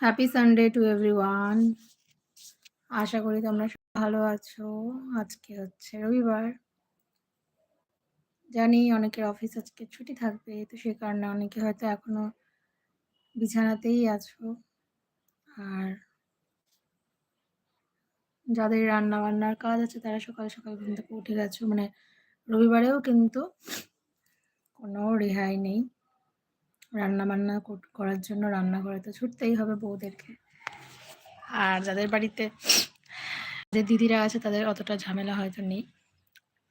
Happy Sunday to everyone আশা করি তোমরা ভালো আছো। আজকে হচ্ছে রবিবার। জানি অনেকের অফিস আজকে ছুটি থাকবে, তো সে কারণে অনেকে হয়তো এখনও বিছানাতেই আছো। আর যাদের রান্না বান্নার কাজ আছে, তারা সকাল সকাল ঘুম থেকে উঠে গেছো। মানে রবিবারেও কিন্তু কোনো রেহাই নেই। রান্না বান্না করার জন্য রান্নাঘরে তো ছুটতেই হবে বউদেরকে। আর যাদের বাড়িতে যে দিদিরা আছে তাদের অতটা ঝামেলা হয়তো নেই।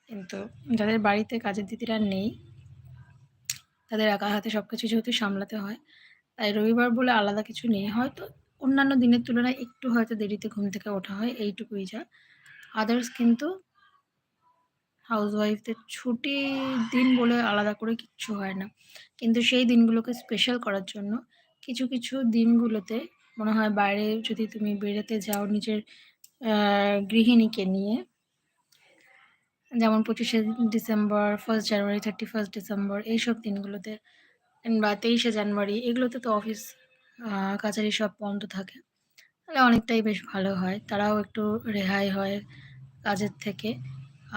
কিন্তু যাদের বাড়িতে কাজের দিদিরা নেই, তাদের একা হাতে সব কিছু যেহেতু সামলাতে হয়, তাই রবিবার বলে আলাদা কিছু নেই। হয়তো অন্যান্য দিনের তুলনায় একটু হয়তো দেরিতে ঘুম থেকে ওঠা হয়, এইটুকুই যা। আদার্স কিন্তু হাউসওয়াইফদের ছুটি দিন বলে আলাদা করে কিচ্ছু হয় না। কিন্তু সেই দিনগুলোকে স্পেশাল করার জন্য কিছু কিছু দিনগুলোতে মনে হয় বাইরে যদি তুমি বেরোতে যাও নিজের গৃহিণীকে নিয়ে, যেমন পঁচিশে December first January thirty first December এইসব দিনগুলোতে বা তেইশে জানুয়ারি এগুলোতে তো অফিস কাছারি সব বন্ধ থাকে। তাহলে অনেকটাই বেশ ভালো হয়। তারাও একটু রেহাই হয় কাজের থেকে।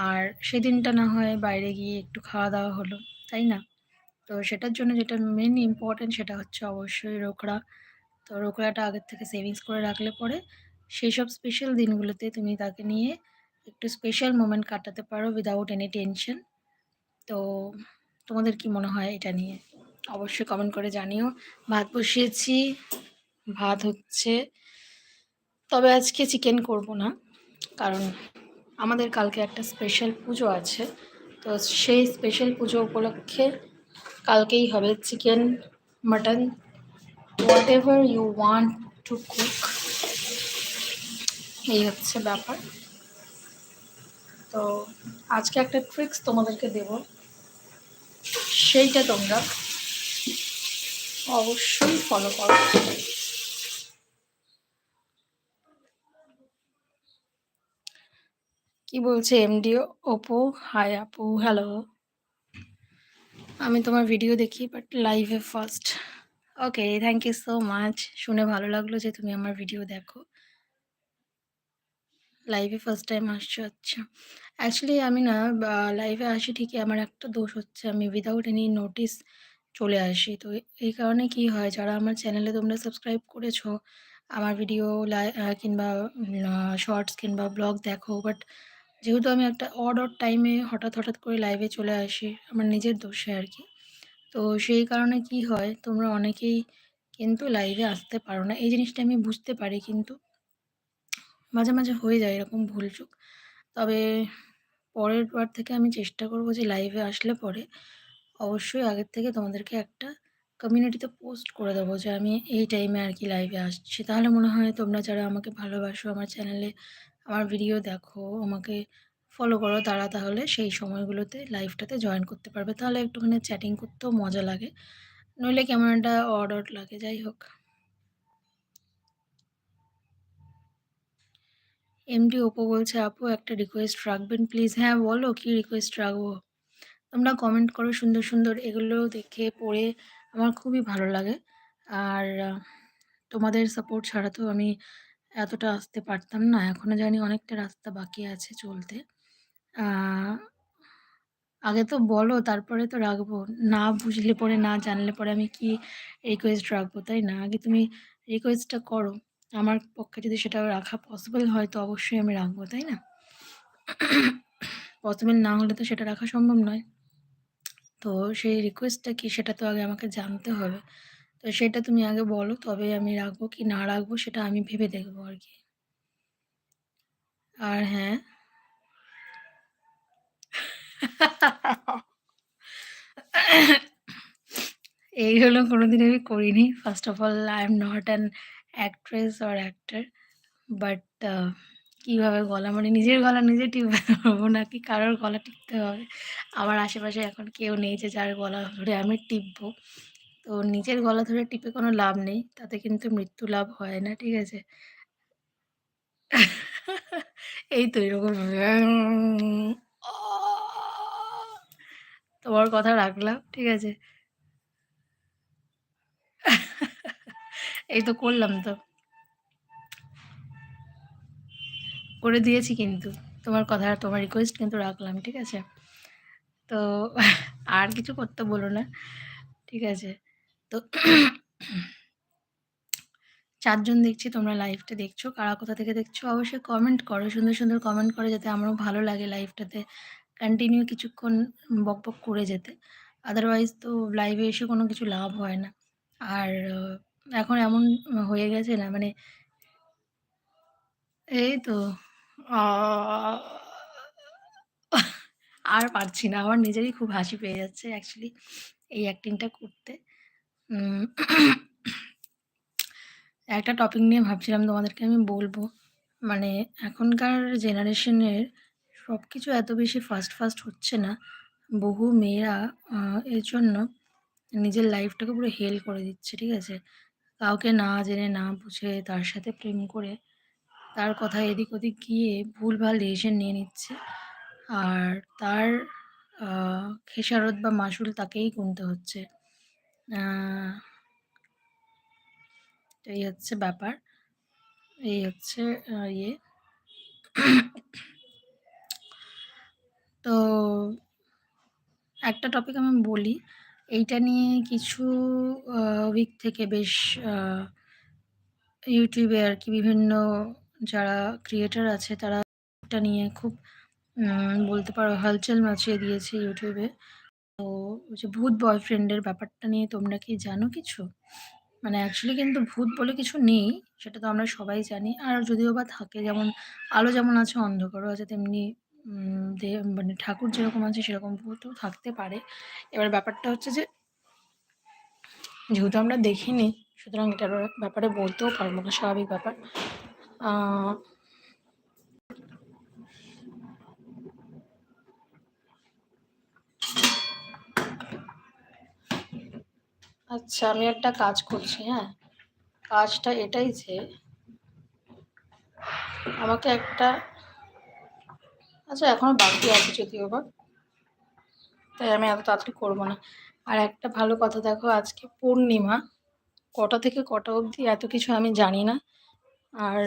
আর সেদিনটা না হয় বাইরে গিয়ে একটু খাওয়া দাওয়া হলো, তাই না? তো সেটার জন্য যেটা মেন ইম্পর্টেন্ট সেটা হচ্ছে অবশ্যই রোকড়া। তো রোকড়াটা আগের থেকে সেভিংস করে রাখলে পরে সেই সব স্পেশাল দিনগুলোতে তুমি তাকে নিয়ে একটু স্পেশাল মোমেন্ট কাটাতে পারো উইদাউট এনি টেনশন তো তোমাদের কি মনে হয় এটা নিয়ে? অবশ্যই কমেন্ট করে জানিও। ভাত বসিয়েছি, ভাত হচ্ছে, তবে আজকে চিকেন করব না, কারণ আমাদের কালকে একটা স্পেশাল পুজো আছে। তো সেই স্পেশাল পুজো উপলক্ষে কালকেই হবে chicken mutton whatever you want to cook এই হচ্ছে ব্যাপার। তো আজকে একটা ট্রিক্স তোমাদেরকে দেব। সেইটা তোমরা অবশ্যই ফলো করো। কি বলছে এমডি ওপো হাই আপু হ্যালো আমি তোমার ভিডিও দেখি বাট লাইভে first okay thank you so much শুনে ভালো লাগল যে তুমি আমার ভিডিও দেখো। লাইভে ফার্স্ট টাইম আসছো আচ্ছা। অ্যাকচুয়ালি আমি না লাইভে আসি ঠিকই, আমার একটা দোষ হচ্ছে, আমি উইদাউট এনি নোটিস চলে আসি। তো এই কারণে কি হয়, যারা আমার চ্যানেলে তোমরা সাবস্ক্রাইব করেছ, আমার ভিডিও লাই কিংবা শর্টস কিংবা ব্লগ দেখো বাট যেহেতু আমি একটা অড অড টাইমে হঠাৎ হঠাৎ করে লাইভে চলে আসি, আমার নিজের দোষে আর কি। তো সেই কারণে কি হয়, তোমরা অনেকেই কিন্তু লাইভে আসতে পারো না। এই জিনিসটা আমি বুঝতে পারি কিন্তু মাঝে মাঝে হয়ে যায় এরকম ভুলচুক তবে পরের বার থেকে আমি চেষ্টা করব যে লাইভে আসলে পরে অবশ্যই আগের থেকে তোমাদেরকে একটা কমিউনিটিতে পোস্ট করে দেবো যে আমি এই টাইমে আর কি লাইভে আসছি। তাহলে মনে হয় তোমরা যারা আমাকে ভালোবাসো, আমার চ্যানেলে আমার ভিডিও দেখো, আমাকে ফলো করো, তারা তাহলে সেই সময়গুলোতে লাইভটাতে জয়েন করতে পারবে। তাহলে একটুখানি চ্যাটিং করতেও মজা লাগে। নইলে কেমন একটা অড অড লাগে, যাই হোক। এমডি ওপো বলছে, আপু, একটা রিকোয়েস্ট রাখবেন প্লিজ হ্যাঁ বলো, কি রিকোয়েস্ট রাখব? তোমরা কমেন্ট করো সুন্দর সুন্দর, এগুলো দেখে পড়ে আমার খুবই ভালো লাগে। আর তোমাদের সাপোর্ট ছাড়া তো আমি এতটা আসতে পারতাম না। এখনও জানি অনেকটা রাস্তা বাকি আছে চলতে। আগে তো বলো, তারপরে তো রাখব। না বুঝলে পরে, না জানলে পরে আমি কি রিকোয়েস্ট রাখব, তাই না? আগে তুমি রিকোয়েস্টটা করো। আমার পক্ষে যদি সেটা রাখা পসিবল হয়, তো অবশ্যই আমি রাখব, তাই না? পসিবল না হলে তো সেটা রাখা সম্ভব নয়। তো সেই রিকোয়েস্টটা কি, সেটা তো আগে আমাকে জানতে হবে। তো সেটা তুমি আগে বলো তবে আমি রাখব কি না রাখব সেটা আমি ভেবে দেখব আর কি। আর হ্যাঁ। এই এইগুলো কোনোদিন আমি করিনি। First of all I am not an actress or actor but কীভাবে গলা? মানে নিজের গলা নিজে টিপে ধরবো নাকি কারোর গলা টিপতে হবে? আমার আশেপাশে এখন কেউ নেই যে যার গলা ধরে আমি টিপবো। তো নিজের গলা ধরে টিপে কোনো লাভ নেই, তাতে কিন্তু মৃত্যু লাভ হয় না, ঠিক আছে এই তো এরকম তোমার কথা রাখলাম, ঠিক আছে এই তো করলাম তো। করে দিয়েছি কিন্তু। তোমার কথা, তোমার রিকোয়েস্ট কিন্তু রাখলাম। ঠিক আছে? তো আর কিছু করতে বলো না। ঠিক আছে? তো ৪ জন দেখছি তোমরা লাইভটা দেখছ। কারা কোথা থেকে দেখছ অবশ্যই কমেন্ট করো। সুন্দর, সুন্দর কমেন্ট করো যাতে আমারও ভালো লাগে লাইভটাতে কন্টিনিউ কিছুক্ষণ বকবক করে যেতে। আদারওয়াইজ তো লাইভে এসে কোনো কিছু লাভ হয় না। আর এখন এমন হয়ে গেছে না মানে এই তো আর পারছি না। আমার নিজেরই খুব হাসি পেয়ে যাচ্ছে অ্যাকচুয়ালি এই অ্যাক্টিংটা করতে। একটা টপিক নিয়ে ভাবছিলাম তোমাদেরকে আমি বলব মানে এখনকার জেনারেশনের সব কিছু এত বেশি ফাস্ট, ফাস্ট হচ্ছে না। বহু মেয়েরা এর জন্য নিজের লাইফটাকে পুরো হেল করে দিচ্ছে। ঠিক আছে? কাউকে না জেনে না বুঝে তার সাথে প্রেম করে তার কথায় এদিক ওদিক গিয়ে ভুলভাল ডিসিশন নিয়ে নিচ্ছে। আর তার খেসারত বা মাসুল তাকেই গুনতে হচ্ছে। এই হচ্ছে ব্যাপার। এই হচ্ছে ইয়ে। তো একটা টপিক আমি বলি। এইটা নিয়ে কিছু উইক থেকে বেশ ইউটিউবে আর কি বিভিন্ন যারা ক্রিয়েটার আছে, তারা এটা নিয়ে খুব বলতে পারো, হালচাল মাচিয়ে দিয়েছে এ। তো ওই যে ভূত বয়ফ্রেন্ডের ব্যাপারটা নিয়ে তোমরা কি জানো কিছু? মানে অ্যাকচুয়ালি কিন্তু ভূত বলে কিছু নেই। সেটা তো আমরা সবাই জানি। আর যদিও বা থাকে, যেমন আলো যেমন আছে, অন্ধকারও আছে, তেমনি মানে ঠাকুর যেরকম আছে, সেরকম ভূতও থাকতে পারে। এবার ব্যাপারটা হচ্ছে যে, যেহেতু আমরা দেখিনি, সুতরাং এটার ব্যাপারে বলতেও পারব না, স্বাভাবিক ব্যাপার। আচ্ছা আমি একটা কাজ করছি হ্যাঁ? কাজটা এটাই যে, আমাকে একটা আচ্ছা এখনও বাকি আছে যদিও বা। তাই আমি এত তাড়াতাড়ি করব না। আর একটা ভালো কথা দেখো, আজকে পূর্ণিমা। কটা থেকে কটা অবধি এত কিছু আমি জানি না। আর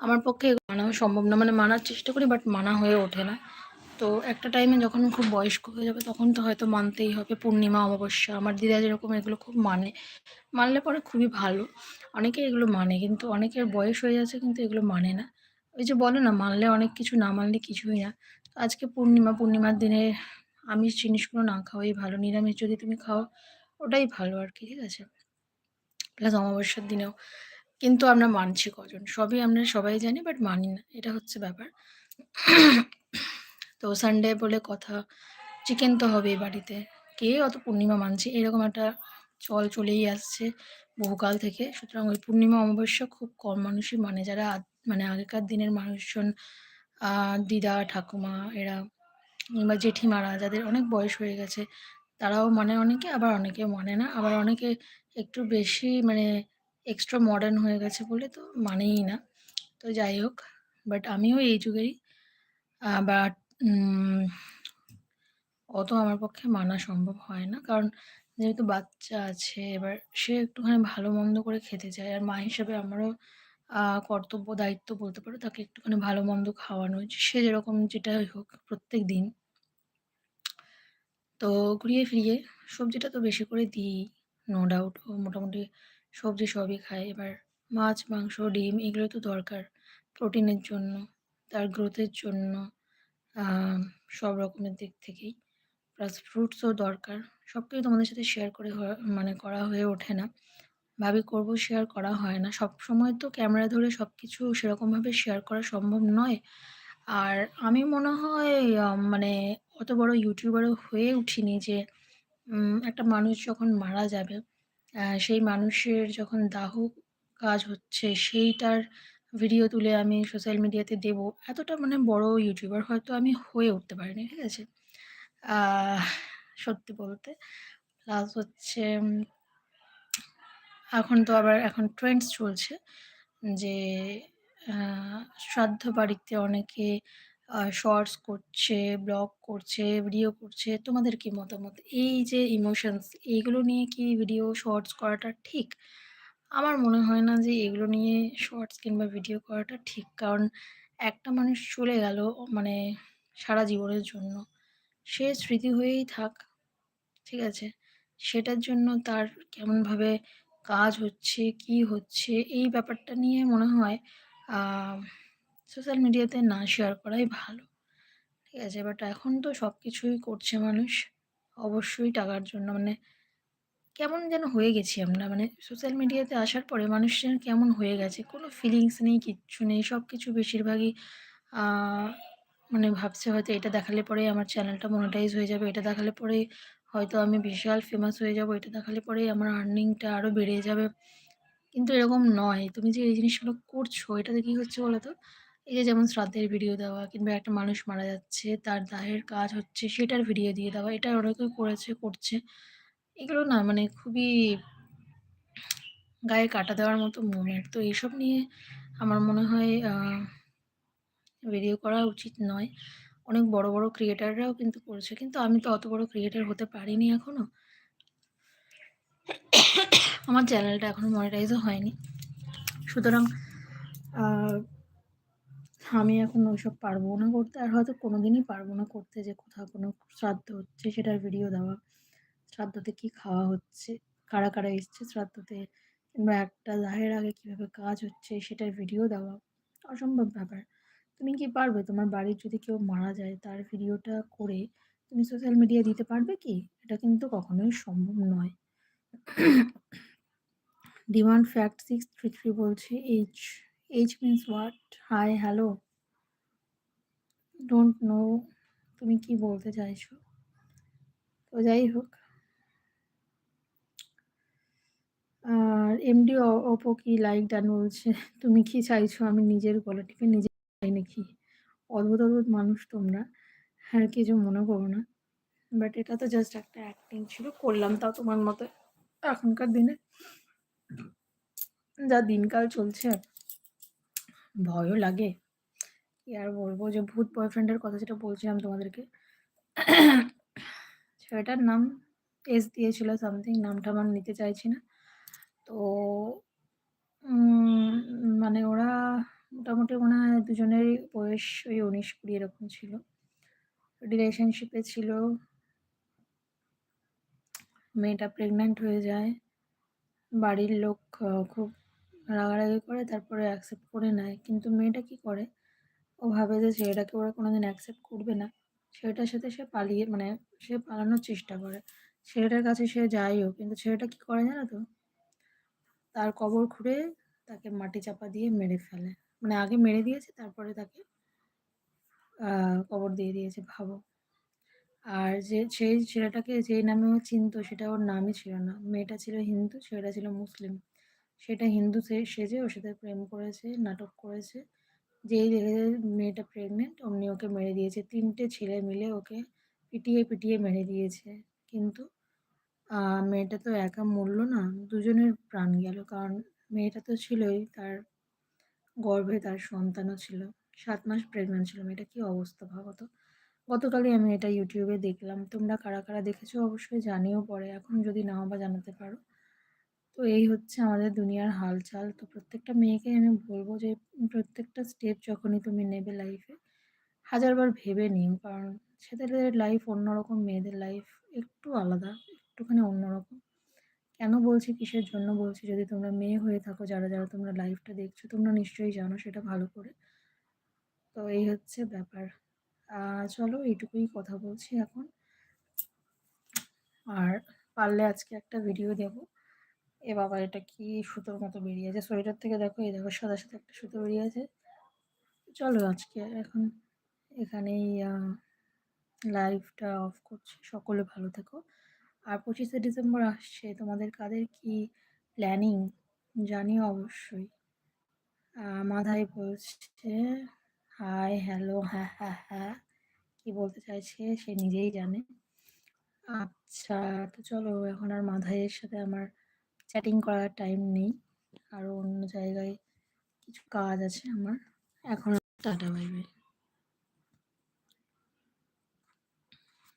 আমার পক্ষে মানাও সম্ভব না। মানে মানার চেষ্টা করি বাট মানা হয়ে ওঠে না। তো একটা টাইমে যখন খুব বয়স্ক হয়ে যাবে তখন তো হয়তো মানতেই হবে পূর্ণিমা, অমাবস্যা। আমার দিদা যেরকম এগুলো খুব মানে। মানলে পরে খুবই ভালো। অনেকে এগুলো মানে কিন্তু অনেকের বয়স হয়ে যাচ্ছে কিন্তু এগুলো মানে না। ওই যে বলে না মানলে অনেক কিছু না মানলে কিছুই না। আজকে পূর্ণিমা, পূর্ণিমার দিনে আমিষ জিনিসগুলো না খাওয়াই ভালো। নিরামিষ যদি তুমি খাও ওটাই ভালো আর কি ঠিক আছে? প্লাস অমাবস্যার দিনেও। কিন্তু আমরা মানছি কজন? সবই আমরা সবাই জানি বাট মানি না। এটা হচ্ছে ব্যাপার। তো সানডে বলে কথা, চিকেন তো হবেই বাড়িতে। কে অত পূর্ণিমা মানছে? এরকম একটা চল চলেই আসছে বহুকাল থেকে। সুতরাং ওই পূর্ণিমা, অমাবস্যা খুব কম মানুষই মানে। যারা মানে আগেকার দিনের মানুষজন দিদা, ঠাকুমা এরা কিংবা জেঠিমারা যাদের অনেক বয়স হয়ে গেছে তারাও মানে অনেকে, আবার অনেকে মানে না। আবার অনেকে একটু বেশি মানে এক্সট্রা মডার্ন হয়ে গেছে বলে তো মানেই না। তো যাই হোক বাট আমিও এই যুগেরই। বাট অত আমার পক্ষে মানা সম্ভব হয় না। কারণ যেহেতু বাচ্চা আছে এবার সে একটুখানি ভালো-মন্দ করে খেতে চায়। আর মা হিসেবে আমারও কর্তব্য, দায়িত্ব বলতে পারো তাকে একটুখানি ভালো-মন্দ খাওয়ানো। সে যেরকম যেটাই হোক প্রত্যেক দিন তো ঘুরিয়ে ফিরিয়ে সবজিটা তো বেশি করে দিই। নো ডাউট ও মোটামুটি সবজি সবই খায়। এবার মাছ, মাংস, ডিম এগুলো তো দরকার প্রোটিনের জন্য, তার গ্রোথের জন্য সব রকমের দিক থেকেই। প্লাস ফ্রুটসও দরকার। সব কিছু তোমাদের সাথে শেয়ার করে মানে করা হয়ে ওঠে না। ভাবি করব শেয়ার করা হয় না। সব সময় তো ক্যামেরা ধরে সব কিছু সেরকমভাবে শেয়ার করা সম্ভব নয়। আর আমি মনে হয় মানে অত বড় ইউটিউবারও হয়ে উঠিনি যে একটা মানুষ যখন মারা যাবে, সেই মানুষের যখন দাহ কাজ হচ্ছে সেইটার ভিডিও তুলে আমি সোশ্যাল মিডিয়াতে দেব। এতটা মানে বড় ইউটিউবার হয়তো আমি হয়ে উঠতে পারিনি। ঠিক আছে? সত্যি বলতে। প্লাস হচ্ছে এখন তো আবার এখন ট্রেন্ডস চলছে যে শ্রাদ্ধ বাড়িতে অনেকে শর্টস করছে, ব্লগ করছে, ভিডিও করছে। তোমাদের কি মতামত? এই যে ইমোশনস এইগুলো নিয়ে কি ভিডিও শর্টস করাটা ঠিক? আমার মনে হয় না যে এগুলো নিয়ে শর্টস কিংবা ভিডিও করাটা ঠিক। কারণ একটা মানুষ চলে গেল মানে সারা জীবনের জন্য। সে স্মৃতি হয়েই থাক। ঠিক আছে? সেটার জন্য তার কেমনভাবে কাজ হচ্ছে, কি হচ্ছে এই ব্যাপারটা নিয়ে মনে হয় সোশ্যাল মিডিয়াতে না শেয়ার করাই ভালো। ঠিক আছে? বাট এখন তো সব কিছুই করছে মানুষ অবশ্যই টাকার জন্য। মানে কেমন যেন হয়ে গেছি আমরা। মানে সোশ্যাল মিডিয়াতে আসার পরে মানুষ যেন কেমন হয়ে গেছে। কোনো ফিলিংস নেই, কিচ্ছু নেই। সব কিছু বেশিরভাগই মানে ভাবছে হয়তো এটা দেখালে পরে আমার চ্যানেলটা মনিটাইজ হয়ে যাবে। এটা দেখালে পরে হয়তো আমি বিশাল ফেমাস হয়ে যাব। এটা দেখালে পরেই আমার আর্নিংটা আরও বেড়ে যাবে। কিন্তু এরকম নয়। তুমি যে এই জিনিসগুলো করছ এটাতে কি হচ্ছে বলো তো? এই যে যেমন শ্রাদ্ধের ভিডিও দেওয়া কিংবা একটা মানুষ মারা যাচ্ছে, তার দাহের কাজ হচ্ছে সেটার ভিডিও দিয়ে দেওয়া। এটা অনেকেই করেছে, করছে। এগুলো না মানে খুবই গায়ে কাটা দেওয়ার মতো মোমেন্ট। তো এইসব নিয়ে আমার মনে হয় ভিডিও করা উচিত নয়। অনেক বড়, বড় ক্রিয়েটাররাও কিন্তু করেছে। কিন্তু আমি তো অত বড় ক্রিয়েটার হতে পারিনি এখনও। আমার চ্যানেলটা এখনও মনিটাইজও হয়নি। সুতরাং আমি এখন ওইসব পারব না করতে। আর হয়তো কোনোদিনই পারব না করতে যে কোথাও কোনো শ্রাদ্ধ হচ্ছে সেটার ভিডিও দেওয়া। শ্রাদ্ধতে কি খাওয়া হচ্ছে, কারা, কারা এসছে শ্রাদ্ধতে কিংবা একটা দাহের আগে কীভাবে কাজ হচ্ছে সেটার ভিডিও দেওয়া। অসম্ভব ব্যাপার। তুমি কি পারবে তোমার বাড়ির যদি কেউ মারা যায় তার ভিডিওটা করে তুমি সোশ্যাল মিডিয়া দিতে পারবে কি? এটা কিন্তু কখনোই সম্ভব নয়। ডিমান্ড ফ্যাক্ট 633 বলছে H, H means what? Hi, hello. Don't know তুমি কি বলতে চাইছো? তো যাই হোক। আর এমডি অপো কি লাইক ডান বলছে, তুমি কি চাইছো আমি নিজের টিপে নিজে চাই নাকি? অদ্ভুত, অদ্ভুত মানুষ তোমরা। হ্যাঁ কিছু মনে করো না। বাট এটা তো জাস্ট একটা অ্যাক্টিং ছিল। করলাম তাও তোমার মতো। এখনকার দিনে যা দিনকাল চলছে ভয়ও লাগে। কি আর বলব যে ভূত বয়ফ্রেন্ডের কথা যেটা বলছিলাম তোমাদেরকে। ছেলেটার নাম এস দিয়েছিল সামথিং নামটা আমার নিতে চাইছি না। তো মানে ওরা মোটামুটি মনে হয় দুজনেরই বয়স ওই ১৯-২০ এরকম ছিল। রিলেশনশিপে ছিল। মেয়েটা প্রেগন্যান্ট হয়ে যায়। বাড়ির লোক খুব রাগারাগি করে, তারপরে অ্যাকসেপ্ট করে নেয়। কিন্তু মেয়েটা কি করে? ও ভাবে যে ছেলেটাকে ওরা কোনোদিন অ্যাকসেপ্ট করবে না। ছেলেটার সাথে সে পালিয়ে মানে সে পালানোর চেষ্টা করে। ছেলেটার কাছে সে যায়ও। কিন্তু ছেলেটা কি করে জানো তো? তার কবর খুঁড়ে তাকে মাটি চাপা দিয়ে মেরে ফেলে। মানে আগে মেরে দিয়েছে তারপরে তাকে কবর দিয়ে দিয়েছে ভাবো। আর যে সেই ছেলেটাকে যেই নামে ও চিনতো সেটা ওর নামই ছিল না। মেয়েটা ছিল হিন্দু, ছেলেটা ছিল মুসলিম। সেটা হিন্দু সেজে ওর সাথে প্রেম করেছে, নাটক করেছে। যেই দেখেছে মেয়েটা প্রেগনেন্ট অমনি ওকে মেরে দিয়েছে। তিনটে ছেলে মিলে ওকে পিটিয়ে, পিটিয়ে মেরে দিয়েছে। কিন্তু মেয়েটা তো একা মরলো না, দুজনের প্রাণ গেল। কারণ মেয়েটা তো ছিলই, তার গর্ভে তার সন্তানও ছিল। সাত মাস প্রেগন্যান্ট ছিল মেয়েটা। কী অবস্থা ভাবো তো? গতকালই আমি এটা ইউটিউবে দেখলাম। তোমরা কারা, কারা দেখেছ অবশ্যই জানিও পরে এখন যদি নাও বা জানাতে পারো। তো এই হচ্ছে আমাদের দুনিয়ার হালচাল। তো প্রত্যেকটা মেয়েকেই আমি বলব যে প্রত্যেকটা স্টেপ যখনই তুমি নেবে লাইফে হাজারবার ভেবে নিও। কারণ ছেলেদের লাইফ অন্যরকম, মেয়েদের লাইফ একটু আলাদা, একটুখানি অন্যরকম। কেন বলছি, কিসের জন্য বলছি, যদি তোমরা মেয়ে হয়ে থাকো যারা, যারা তোমরা লাইফটা দেখছ তোমরা নিশ্চয়ই জানো সেটা ভালো করে। তো এই হচ্ছে ব্যাপার। চলো এইটুকুই কথা বলছি এখন। আর পারলে আজকে একটা ভিডিও দেবো। এ বাবা! এটা কি সুতোর মতো বেরিয়েছে। সোয়েটার থেকে দেখো এই দেখো সাদা, সাদা একটা সুতো বেরিয়েছে। চলো আজকে এখন এখানেই লাইভটা অফ করছি। সকলে ভালো থেকো। আর ২৫শে ডিসেম্বর আসছে। তোমাদের কাদের কি প্ল্যানিং জানিও অবশ্যই। মাধাই বলছে হাই, হ্যালো, হ্যাঁ, হ্যাঁ, হ্যাঁ। কি বলতে চাইছে সে নিজেই জানে। আচ্ছা, তো চলো এখন আর মাধাইয়ের সাথে আমার চ্যাটিং করার টাইম নেই। আরও অন্য জায়গায় কিছু কাজ আছে আমার। এখন টাটা বাই বাই।